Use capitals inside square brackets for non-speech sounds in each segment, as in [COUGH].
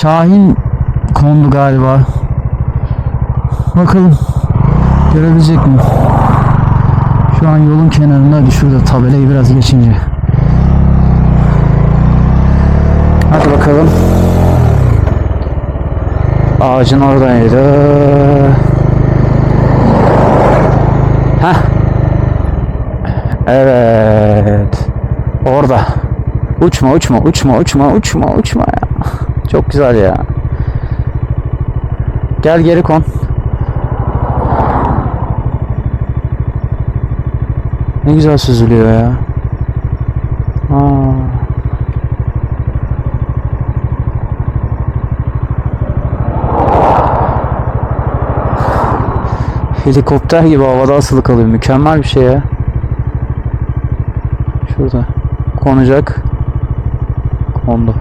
Şahin kondu galiba. Bakalım görebilecek mi? Şu an yolun kenarında şurada tabelayı biraz geçince. Hadi bakalım. Ağacın oradaydı. Heh. Evet. Orada. Uçma uçma uçma uçma uçma uçma. Çok güzel ya. Gel geri kon. Ne güzel süzülüyor ya. Aa. Helikopter gibi havada asılı kalıyor. Mükemmel bir şey ya. Şurada. Konacak. Kondu.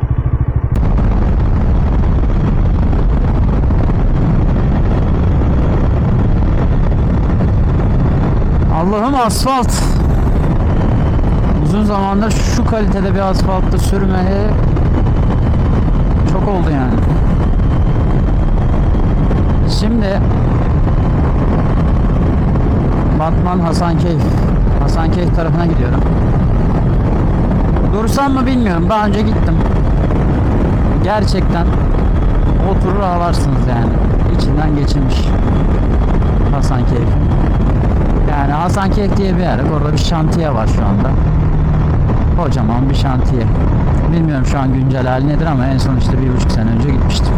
Allah'ım asfalt. Uzun zamandır şu kalitede bir asfaltta sürmeye çok oldu yani. Şimdi Batman Hasankeyf Hasankeyf tarafına gidiyorum. Dursam mı bilmiyorum. Daha önce gittim. Gerçekten oturur ağlarsınız yani. İçinden geçilmiş Hasankeyf. Yani Hasankeyf diye bir yer. Orada bir şantiye var şu anda. Kocaman bir şantiye. Bilmiyorum şu an güncel hali nedir ama en son işte bir buçuk sene önce gitmiştim.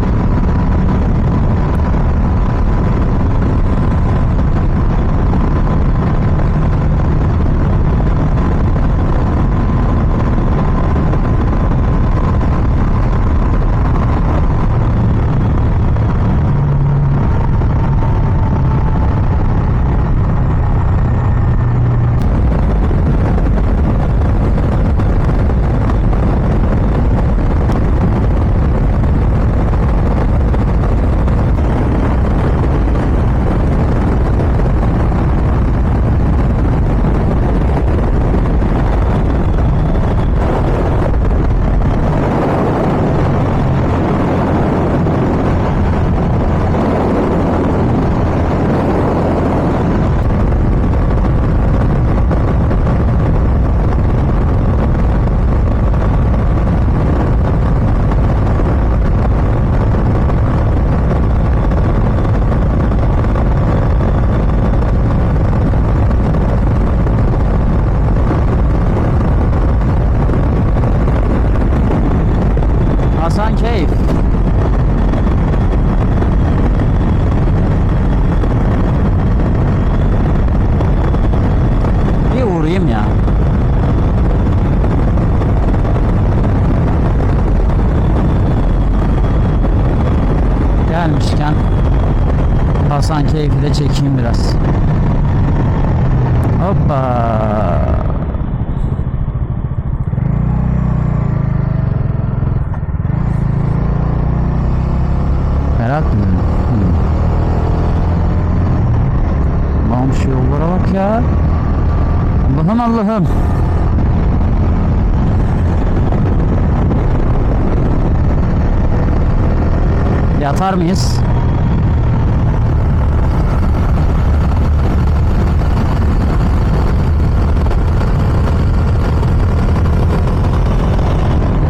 Hasankeyf. Bir uğrayayım ya. Gelmişken Hasankeyf'i de çekeyim biraz. Hoppa. Merak mı? Hmm. Allah'ım şu yollara bak ya. Allah'ım Allah'ım. Yatar mıyız?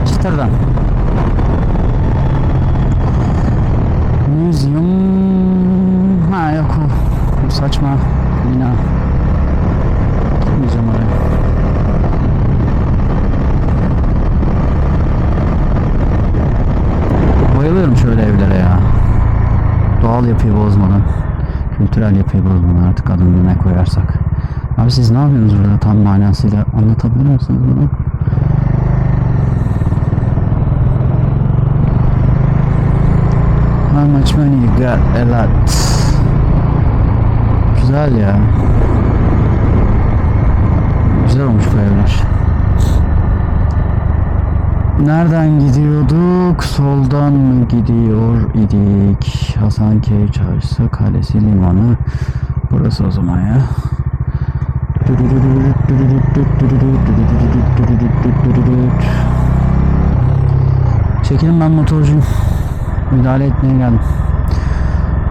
Çıtırdan. Museum... Ha yok saçma bina. Oraya. Bayılıyorum şöyle evlere ya. Doğal yapıyı bozmadan. Kültürel yapıyı bozmadan artık adını ne koyarsak. Abi siz ne yapıyorsunuz burada tam manasıyla anlatabilir misiniz bunu? How much money you got? A lot. Güzel ya. Güzel olmuş bu. Nereden gidiyorduk? Soldan mı gidiyor idik? Hasankeyf Çarşısı, Kalesi Limanı. Burası o zaman ya. Çekilin ben motorcuyum. müdahale etmeye geldim.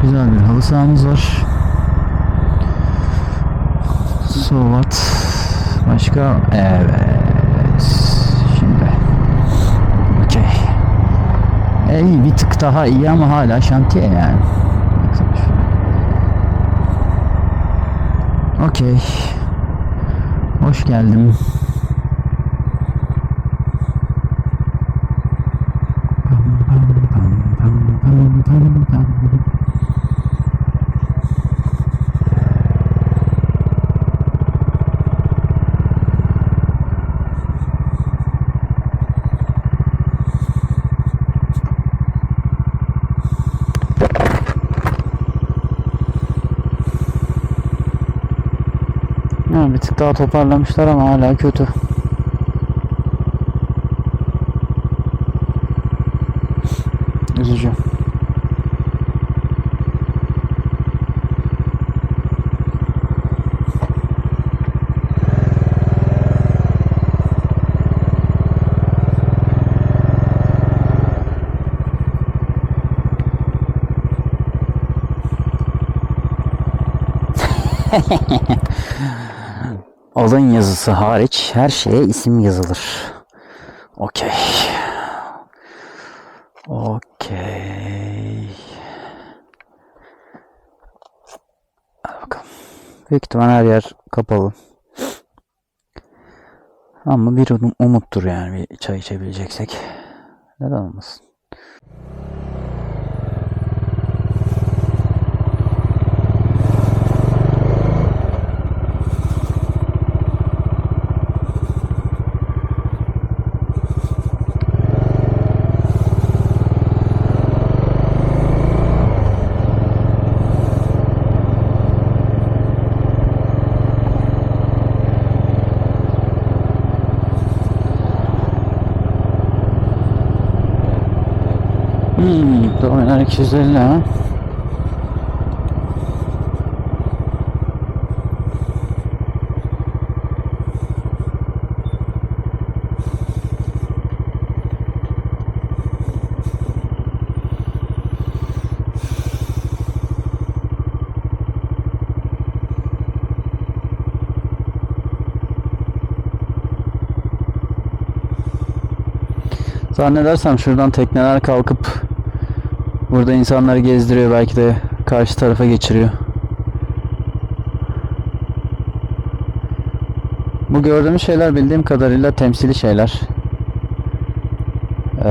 Güzel bir halı sahamız var. So what? Başka? Evet. Şimdi. Okey. E, iyi bir tık daha iyi ama hala şantiye yani. Okey. Hoş geldim. Ha, bir tık daha toparlamışlar ama hala kötü. Üzücü. [LAUGHS] Alın yazısı hariç her şeye isim yazılır. Okey. Okey. Bakalım. Büyük ihtimal her yer kapalı. Ama bir um- umuttur yani bir çay içebileceksek. Neden olmasın? Hmm, Dominar 250 ha. Zannedersem şuradan tekneler kalkıp burada insanları gezdiriyor belki de karşı tarafa geçiriyor. Bu gördüğümüz şeyler bildiğim kadarıyla temsili şeyler. Ee,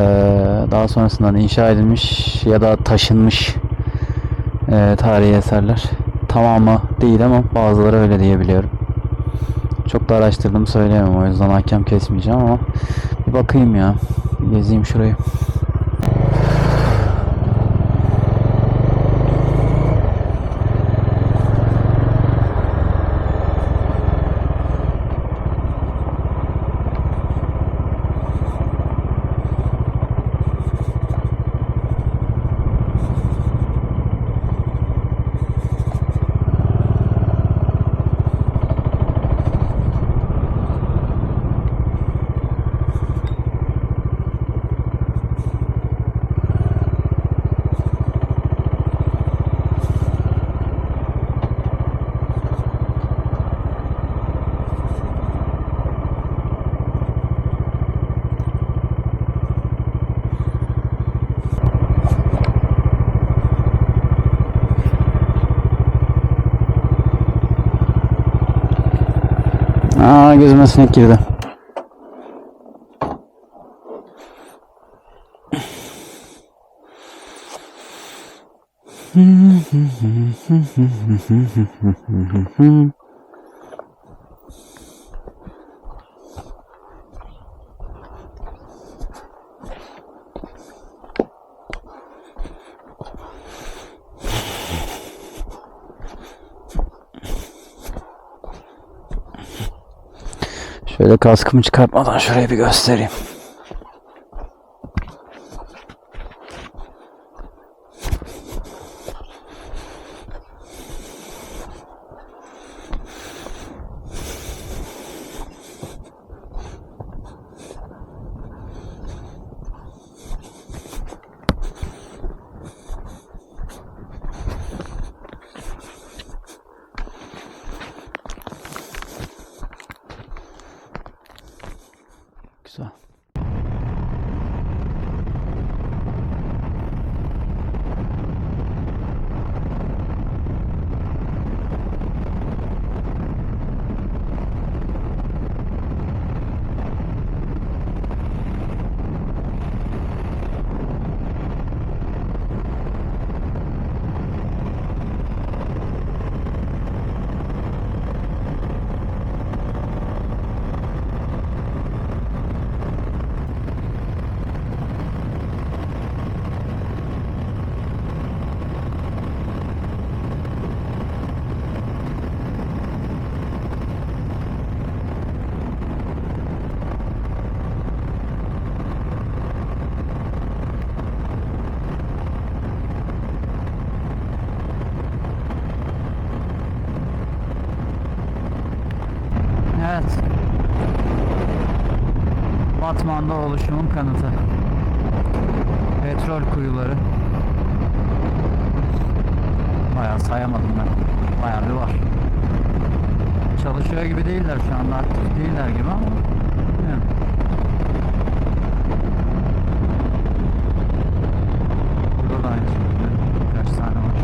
daha sonrasında inşa edilmiş ya da taşınmış ee, tarihi eserler. Tamamı değil ama bazıları öyle diyebiliyorum. Çok da araştırdım söyleyemem o yüzden hakem kesmeyeceğim ama bir bakayım ya. Gezeyim şurayı. Aa gözüme sinek girdi. [LAUGHS] Şöyle kaskımı çıkartmadan şurayı bir göstereyim. katmanda oluşumun kanıtı. Petrol kuyuları. Bayağı sayamadım ben. Bayağı bir var. Çalışıyor gibi değiller şu anda aktif değiller gibi ama. Burada da aynı şekilde birkaç tane var.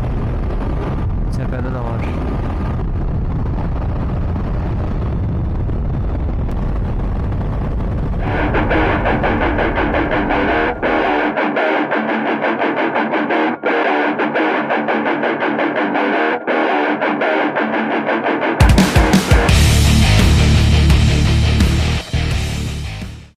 Tepede de var.